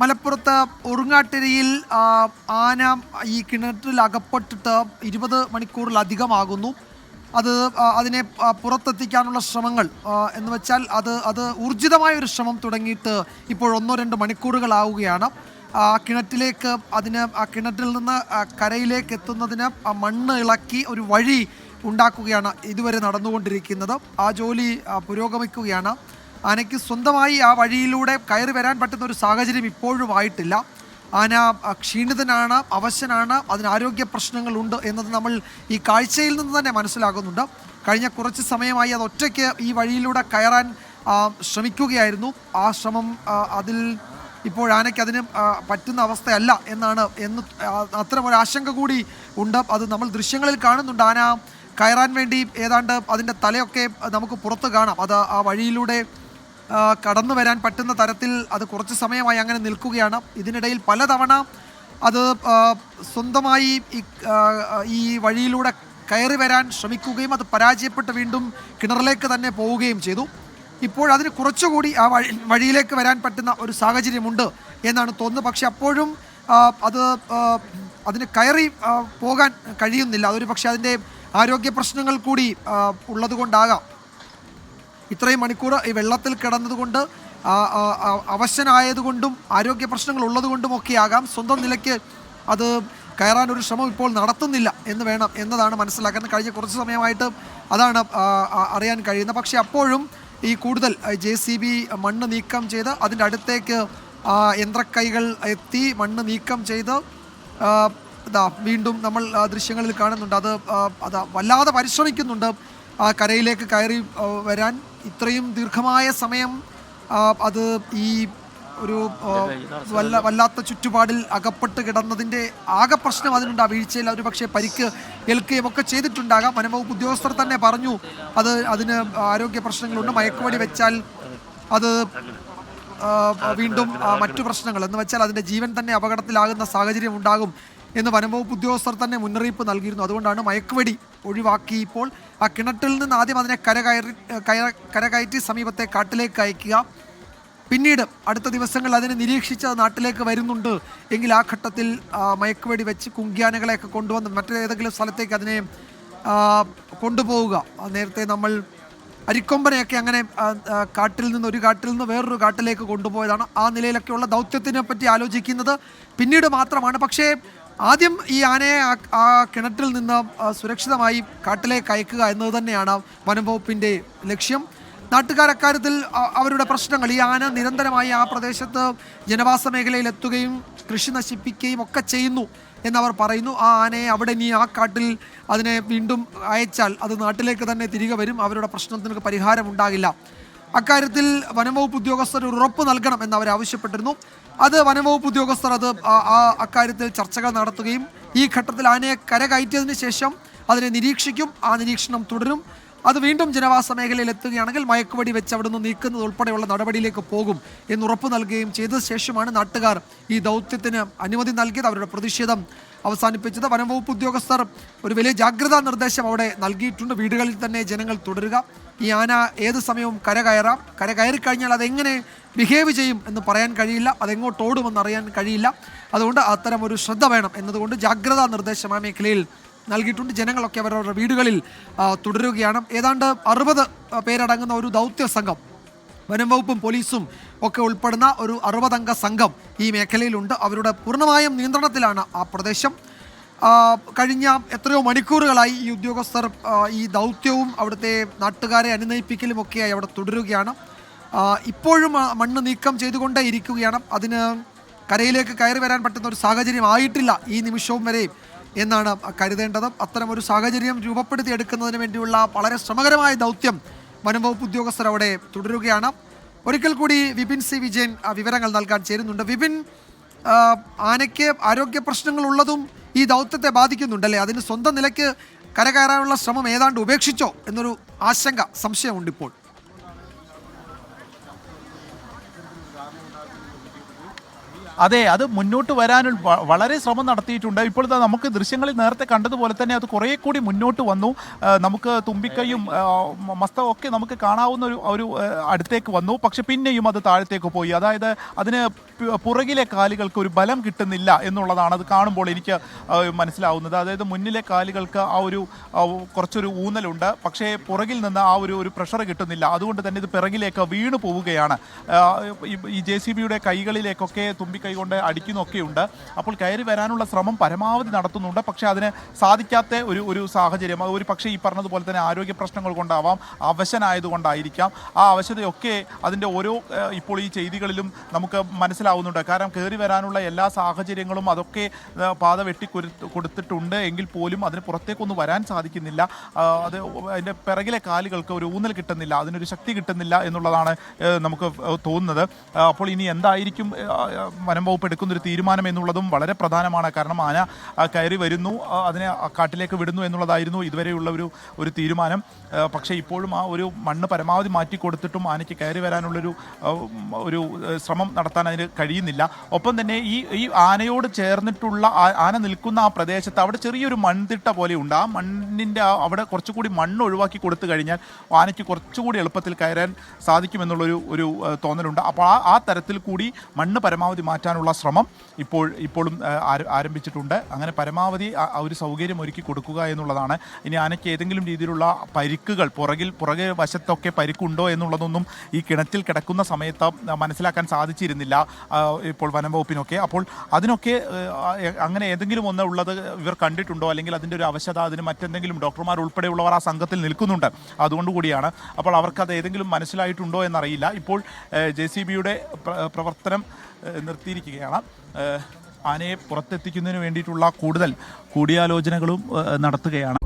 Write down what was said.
മലപ്പുറത്ത് ഉറുങ്ങാട്ടിരിയിൽ ആന ഈ കിണറ്റിൽ അകപ്പെട്ടിട്ട് ഇരുപത് മണിക്കൂറിലധികമാകുന്നു. അത് അതിനെ പുറത്തെത്തിക്കാനുള്ള ശ്രമങ്ങൾ എന്ന് വെച്ചാൽ അത് അത് ഊർജിതമായ ഒരു ശ്രമം തുടങ്ങിയിട്ട് ഇപ്പോൾ ഒന്നോ രണ്ടോ മണിക്കൂറുകളാവുകയാണ്. ആ കിണറ്റിലേക്ക് അതിന് ആ കിണറ്റിൽ നിന്ന് കരയിലേക്ക് എത്തുന്നതിന് ആ മണ്ണ് ഇളക്കി ഒരു വഴി ഉണ്ടാക്കുകയാണ് ഇതുവരെ നടന്നുകൊണ്ടിരിക്കുന്നത്. ആ ജോലി പുരോഗമിക്കുകയാണ്. ആനയ്ക്ക് സ്വന്തമായി ആ വഴിയിലൂടെ കയറി വരാൻ പറ്റുന്ന ഒരു സാഹചര്യം ഇപ്പോഴും ആയിട്ടില്ല. ആന ക്ഷീണിതനാണ് അവശനാണ് അതിന് ആരോഗ്യ പ്രശ്നങ്ങളുണ്ട് എന്നത് നമ്മൾ ഈ കാഴ്ചയിൽ നിന്ന് തന്നെ മനസ്സിലാകുന്നുണ്ട് കഴിഞ്ഞ കുറച്ച് സമയമായി അത് ഒറ്റയ്ക്ക് ഈ വഴിയിലൂടെ കയറാൻ ശ്രമിക്കുകയായിരുന്നു. ആ ശ്രമം അതിൽ ഇപ്പോൾ ആനയ്ക്ക് അതിന് പറ്റുന്ന അവസ്ഥയല്ല എന്നാണ് എന്ന് അത്തരം ഒരു ആശങ്ക കൂടി ഉണ്ട്. അത് നമ്മൾ ദൃശ്യങ്ങളിൽ കാണുന്നുണ്ട്. ആന കയറാൻ വേണ്ടി ഏതാണ്ട് അതിന്റെ തലയൊക്കെ നമുക്ക് പുറത്ത് കാണാം. അത് ആ വഴിയിലൂടെ കടന്നു വരാൻ പറ്റുന്ന തരത്തിൽ അത് കുറച്ച് സമയമായി അങ്ങനെ നിൽക്കുകയാണ്. ഇതിനിടയിൽ പലതവണ അത് സ്വന്തമായി ഈ വഴിയിലൂടെ കയറി വരാൻ ശ്രമിക്കുകയും അത് പരാജയപ്പെട്ട് വീണ്ടും കിണറിലേക്ക് തന്നെ പോവുകയും ചെയ്തു. ഇപ്പോൾ അതിന് കുറച്ചുകൂടി ആ വഴി വഴിയിലേക്ക് വരാൻ പറ്റുന്ന ഒരു സാഹചര്യമുണ്ട് എന്നാണ് തോന്നുന്നത്. പക്ഷെ അപ്പോഴും അത് അതിന് കയറി പോകാൻ കഴിയുന്നില്ല. അതൊരു പക്ഷേ അതിന്റെ ആരോഗ്യ പ്രശ്നങ്ങൾ കൂടി ഉള്ളതുകൊണ്ടാകാം. ഇത്രയും മണിക്കൂർ ഈ വെള്ളത്തിൽ കിടന്നതുകൊണ്ട് അവശനായതുകൊണ്ടും ആരോഗ്യ പ്രശ്നങ്ങൾ ഉള്ളതുകൊണ്ടുമൊക്കെ ആകാം. സ്വന്തം നിലയ്ക്ക് അത് കയറാൻ ഒരു ശ്രമം ഇപ്പോൾ നടത്തുന്നില്ല എന്ന് വേണം എന്നതാണ് മനസ്സിലാക്കുന്നത് കഴിഞ്ഞ കുറച്ച് സമയമായിട്ട് അതാണ് അറിയാൻ കഴിയുന്നത്. പക്ഷേ അപ്പോഴും ഈ കൂടുതൽ ജെ സി ബി മണ്ണ് നീക്കം ചെയ്ത് അതിന്റെ അടുത്തേക്ക് യന്ത്രക്കൈകൾ എത്തി മണ്ണ് നീക്കം ചെയ്ത് വീണ്ടും നമ്മൾ ദൃശ്യങ്ങളിൽ കാണുന്നുണ്ട്. അതാ അത് വല്ലാതെ പരിശ്രമിക്കുന്നുണ്ട്. ആ കരയിലേക്ക് കയറി വരാൻ ഇത്രയും ദീർഘമായ സമയം അത് ഈ ഒരു വല്ല വല്ലാത്ത ചുറ്റുപാടിൽ അകപ്പെട്ട് കിടന്നതിന്റെ ആകെ പ്രശ്നം അതിനുണ്ട്. ആ വീഴ്ചയിൽ അവർ പക്ഷേ പരിക്ക് ഏൽക്കുകയും ഒക്കെ ചെയ്തിട്ടുണ്ടാകാം. വനംവകുപ്പ് ഉദ്യോഗസ്ഥർ തന്നെ പറഞ്ഞു അത് അതിന് ആരോഗ്യ പ്രശ്നങ്ങളുണ്ട്. മയക്കുവടി വെച്ചാൽ അത് വീണ്ടും മറ്റു പ്രശ്നങ്ങൾ. എന്ന് വെച്ചാൽ അതിന്റെ ജീവൻ തന്നെ അപകടത്തിലാകുന്ന സാഹചര്യം ഉണ്ടാകും എന്ന് വനംവകുപ്പ് ഉദ്യോഗസ്ഥർ തന്നെ മുന്നറിയിപ്പ് നൽകിയിരുന്നു. അതുകൊണ്ടാണ് മയക്കുവെടി ഒഴിവാക്കി ഇപ്പോൾ ആ കിണറ്റിൽ നിന്ന് ആദ്യം അതിനെ കരകയറി കയ- കരകയറ്റി സമീപത്തെ കാട്ടിലേക്ക് അയക്കുക. പിന്നീട് അടുത്ത ദിവസങ്ങളിൽ അതിനെ നിരീക്ഷിച്ച് നാട്ടിലേക്ക് വരുന്നുണ്ട്. എങ്കിൽ ആ ഘട്ടത്തിൽ മയക്കുവെടി വെച്ച് കുങ്കിയാനകളെയൊക്കെ കൊണ്ടുവന്ന് മറ്റേതെങ്കിലും സ്ഥലത്തേക്ക് അതിനെ കൊണ്ടുപോവുക. നേരത്തെ നമ്മൾ അരിക്കൊമ്പനെയൊക്കെ അങ്ങനെ കാട്ടിൽ നിന്ന് ഒരു കാട്ടിൽ നിന്ന് വേറൊരു കാട്ടിലേക്ക് കൊണ്ടുപോയതാണ് ആ നിലയിലൊക്കെയുള്ള ദൗത്യത്തിനെ പറ്റി ആലോചിക്കുന്നത്. പിന്നീട് മാത്രമാണ്. പക്ഷേ ആദ്യം ഈ ആനയെ ആ- കിണറ്റിൽ നിന്ന് സുരക്ഷിതമായി കാട്ടിലേക്ക് അയക്കുക എന്നത് തന്നെയാണ് വനംവകുപ്പിന്റെ ലക്ഷ്യം. നാട്ടുകാർ അക്കാര്യത്തിൽ അവരുടെ പ്രശ്നങ്ങൾ ഈ ആന നിരന്തരമായി ആ പ്രദേശത്ത് ജനവാസ മേഖലയിൽ എത്തുകയും കൃഷി നശിപ്പിക്കുകയും ഒക്കെ ചെയ്യുന്നു എന്നവർ പറയുന്നു. ആ ആനയെ അവിടെ ഇനി ആ കാട്ടിൽ അതിനെ വീണ്ടും അയച്ചാൽ അത് നാട്ടിലേക്ക് തന്നെ തിരികെ വരും. അവരുടെ പ്രശ്നത്തിന് പരിഹാരം ഉണ്ടാകില്ല. അക്കാര്യത്തിൽ വനംവകുപ്പ് ഉദ്യോഗസ്ഥർ ഒരു ഉറപ്പ് നൽകണം എന്ന് അവർ ആവശ്യപ്പെട്ടിരുന്നു അത് വനംവകുപ്പ് ഉദ്യോഗസ്ഥർ അത് അക്കാര്യത്തിൽ ചർച്ചകൾ നടത്തുകയും ഈ ഘട്ടത്തിൽ ആനയെ കരകയറ്റിയതിന് ശേഷം അതിനെ നിരീക്ഷിക്കും ആ നിരീക്ഷണം തുടരും. അത് വീണ്ടും ജനവാസ മേഖലയിൽ എത്തുകയാണെങ്കിൽ മയക്കുവടി വെച്ച് അവിടുന്ന് നീക്കുന്നത് ഉൾപ്പെടെയുള്ള നടപടിയിലേക്ക് പോകും എന്ന് ഉറപ്പ് നൽകുകയും ചെയ്ത ശേഷമാണ് നാട്ടുകാർ ഈ ദൗത്യത്തിന് അനുമതി നൽകിയത് അവരുടെ പ്രതിഷേധം അവസാനിപ്പിച്ചത്. വനംവകുപ്പ് ഉദ്യോഗസ്ഥർ ഒരു വലിയ ജാഗ്രതാ നിർദ്ദേശം അവിടെ നൽകിയിട്ടുണ്ട്. വീടുകളിൽ തന്നെ ജനങ്ങൾ തുടരുക. ഈ ആന ഏത് സമയവും കര കയറാം. കര കയറി കഴിഞ്ഞാൽ അതെങ്ങനെ ബിഹേവ് ചെയ്യും എന്ന് പറയാൻ കഴിയില്ല. അതെങ്ങോട്ട് ഓടുമെന്ന് അറിയാൻ കഴിയില്ല. അതുകൊണ്ട് അത്തരം ഒരു ശ്രദ്ധ വേണം എന്നതുകൊണ്ട് ജാഗ്രതാ നിർദ്ദേശം ആ മേഖലയിൽ നൽകിയിട്ടുണ്ട്. ജനങ്ങളൊക്കെ അവരവരുടെ വീടുകളിൽ തുടരുകയാണ്. ഏതാണ്ട് അറുപത് പേരടങ്ങുന്ന ഒരു ദൗത്യ സംഘം വനം വകുപ്പും പോലീസും ഒക്കെ ഉൾപ്പെടുന്ന ഒരു അറുപതംഗ സംഘം ഈ മേഖലയിലുണ്ട്. അവരുടെ പൂർണമായും നിയന്ത്രണത്തിലാണ് ആ പ്രദേശം. കഴിഞ്ഞ എത്രയോ മണിക്കൂറുകളായി ഈ ഉദ്യോഗസ്ഥർ ഈ ദൗത്യവും അവിടുത്തെ നാട്ടുകാരെ അനുനയിപ്പിക്കലും ഒക്കെയായി അവിടെ തുടരുകയാണ്. ഇപ്പോഴും മണ്ണ് നീക്കം ചെയ്തുകൊണ്ടേ ഇരിക്കുകയാണ്. അതിന് കരയിലേക്ക് കയറി വരാൻ പറ്റുന്ന ഒരു സാഹചര്യം ആയിട്ടില്ല ഈ നിമിഷവും വരെയും എന്നാണ് കരുതേണ്ടത്. അത്തരം ഒരു സാഹചര്യം രൂപപ്പെടുത്തിയെടുക്കുന്നതിന് വേണ്ടിയുള്ള വളരെ ശ്രമകരമായ ദൗത്യം വനംവകുപ്പ് ഉദ്യോഗസ്ഥർ അവിടെ തുടരുകയാണ്. ഒരിക്കൽ കൂടി വിപിൻ സി വിജയൻ വിവരങ്ങൾ നൽകാൻ ചേരുന്നുണ്ട്. വിപിൻ ആനയ്ക്ക് ആരോഗ്യ പ്രശ്നങ്ങൾ ഉള്ളതും ഈ ദൗത്യത്തെ ബാധിക്കുന്നുണ്ടല്ലേ? അതിന് സ്വന്തം നിലയ്ക്ക് കരകയറാനുള്ള ശ്രമം ഏതാണ്ട് ഉപേക്ഷിച്ചോ? എന്നൊരു ആശങ്ക സംശയമുണ്ട് ഇപ്പോൾ അതെ അത് മുന്നോട്ട് വരാൻ വളരെ ശ്രമം നടത്തിയിട്ടുണ്ട്. ഇപ്പോൾ നമുക്ക് ദൃശ്യങ്ങളിൽ നേരത്തെ കണ്ടതുപോലെ തന്നെ അത് കുറേ കൂടി മുന്നോട്ട് വന്നു. നമുക്ക് തുമ്പിക്കൈയും ആ, ഒക്കെ നമുക്ക് കാണാവുന്ന ഒരു ഒരു അടുത്തേക്ക് വന്നു. പക്ഷെ പിന്നെയും അത് താഴത്തേക്ക് പോയി. അതായത് അതിന് പുറകിലെ കാലുകൾക്ക് ഒരു ബലം കിട്ടുന്നില്ല എന്നുള്ളതാണ് അത് കാണുമ്പോൾ എനിക്ക് മനസ്സിലാവുന്നത്. അതായത് മുന്നിലെ കാലുകൾക്ക് ആ ഒരു കുറച്ചൊരു ഊന്നലുണ്ട്. പക്ഷേ പുറകിൽ നിന്ന് ആ ഒരു ഒരു പ്രഷർ കിട്ടുന്നില്ല. അതുകൊണ്ട് തന്നെ ഇത് പിറകിലേക്ക് വീണു പോവുകയാണ് ഈ ജെ സി ബിയുടെ കൈകളിലേക്കൊക്കെ തുമ്പിക്കൈ കൊണ്ട് അടിക്കുന്നൊക്കെയുണ്ട്. അപ്പോൾ കയറി വരാനുള്ള ശ്രമം പരമാവധി നടത്തുന്നുണ്ട്. പക്ഷെ അതിന് സാധിക്കാത്ത ഒരു ഒരു സാഹചര്യം. ഒരു പക്ഷേ ഈ പറഞ്ഞതുപോലെ തന്നെ ആരോഗ്യ പ്രശ്നങ്ങൾ കൊണ്ടാവാം അവശനായതുകൊണ്ടായിരിക്കാം. ആ അവശതയൊക്കെ അതിന്റെ ഓരോ ഇപ്പോൾ ഈ ചെയ്തികളിലും നമുക്ക് മനസ്സിലാവുന്നുണ്ട്. കാരണം കയറി വരാനുള്ള എല്ലാ സാഹചര്യങ്ങളും അതൊക്കെ പാത വെട്ടി കൊടുത്ത് കൊടുത്തിട്ടുണ്ട്. എങ്കിൽ പോലും അതിന് പുറത്തേക്കൊന്നും വരാൻ സാധിക്കുന്നില്ല. അത് അതിന്റെ പിറകിലെ കാലുകൾക്ക് ഒരു ഊന്നൽ കിട്ടുന്നില്ല. അതിനൊരു ശക്തി കിട്ടുന്നില്ല എന്നുള്ളതാണ് നമുക്ക് തോന്നുന്നത്. അപ്പോൾ ഇനി എന്തായിരിക്കും വനം വകുപ്പ് എടുക്കുന്നൊരു തീരുമാനം എന്നുള്ളതും വളരെ പ്രധാനമാണ്. കാരണം ആന കയറി വരുന്നു അതിനെ കാട്ടിലേക്ക് വിടുന്നു എന്നുള്ളതായിരുന്നു ഇതുവരെയുള്ള ഒരു ഒരു തീരുമാനം. പക്ഷേ ഇപ്പോഴും ആ ഒരു മണ്ണ് പരമാവധി മാറ്റി കൊടുത്തിട്ടും ആനയ്ക്ക് കയറി വരാനുള്ളൊരു ഒരു ശ്രമം നടത്താൻ അതിന് കഴിയുന്നില്ല. ഒപ്പം തന്നെ ഈ ഈ ആനയോട് ചേർന്നിട്ടുള്ള ആന നിൽക്കുന്ന ആ പ്രദേശത്ത് അവിടെ ചെറിയൊരു മൺതിട്ട പോലെയുണ്ട് ആ മണ്ണിന്റെ അവിടെ കുറച്ചുകൂടി മണ്ണ് ഒഴിവാക്കി കൊടുത്തു കഴിഞ്ഞാൽ ആനയ്ക്ക് കുറച്ചുകൂടി എളുപ്പത്തിൽ കയറാൻ സാധിക്കുമെന്നുള്ളൊരു ഒരു തോന്നലുണ്ട്. അപ്പോൾ ആ ആ തരത്തിൽ കൂടി മണ്ണ് പരമാവധി മാറ്റാനുള്ള ശ്രമം ഇപ്പോൾ ഇപ്പോഴും ആരംഭിച്ചിട്ടുണ്ട്. അങ്ങനെ പരമാവധി ഒരു സൗകര്യം ഒരുക്കി കൊടുക്കുക എന്നുള്ളതാണ്. ഇനി ആനയ്ക്ക് ഏതെങ്കിലും രീതിയിലുള്ള പരിക്കുകൾ പുറകിൽ പുറകെ വശത്തൊക്കെ പരിക്കുണ്ടോ എന്നുള്ളതൊന്നും ഈ കിണറ്റിൽ കിടക്കുന്ന സമയത്ത് മനസ്സിലാക്കാൻ സാധിച്ചിരുന്നില്ല ഇപ്പോൾ വനം വകുപ്പിനൊക്കെ അപ്പോൾ അതിനൊക്കെ അങ്ങനെ ഏതെങ്കിലും ഒന്ന് ഉള്ളത് ഇവർ കണ്ടിട്ടുണ്ടോ? അല്ലെങ്കിൽ അതിന്റെ ഒരു അവശത അതിന് മറ്റെന്തെങ്കിലും ഡോക്ടർമാർ ഉൾപ്പെടെയുള്ളവർ ആ സംഘത്തിൽ നിൽക്കുന്നുണ്ട്. അതുകൊണ്ടുകൂടിയാണ് അപ്പോൾ അവർക്കത് ഏതെങ്കിലും മനസ്സിലായിട്ടുണ്ടോ എന്നറിയില്ല. ഇപ്പോൾ ജെ സി ബിയുടെ പ്രവർത്തനം നിർത്തിയിരിക്കുകയാണ്. ആനയെ പുറത്തെത്തിക്കുന്നതിന് വേണ്ടിയിട്ടുള്ള കൂടുതൽ കൂടിയാലോചനകളും നടത്തുകയാണ്.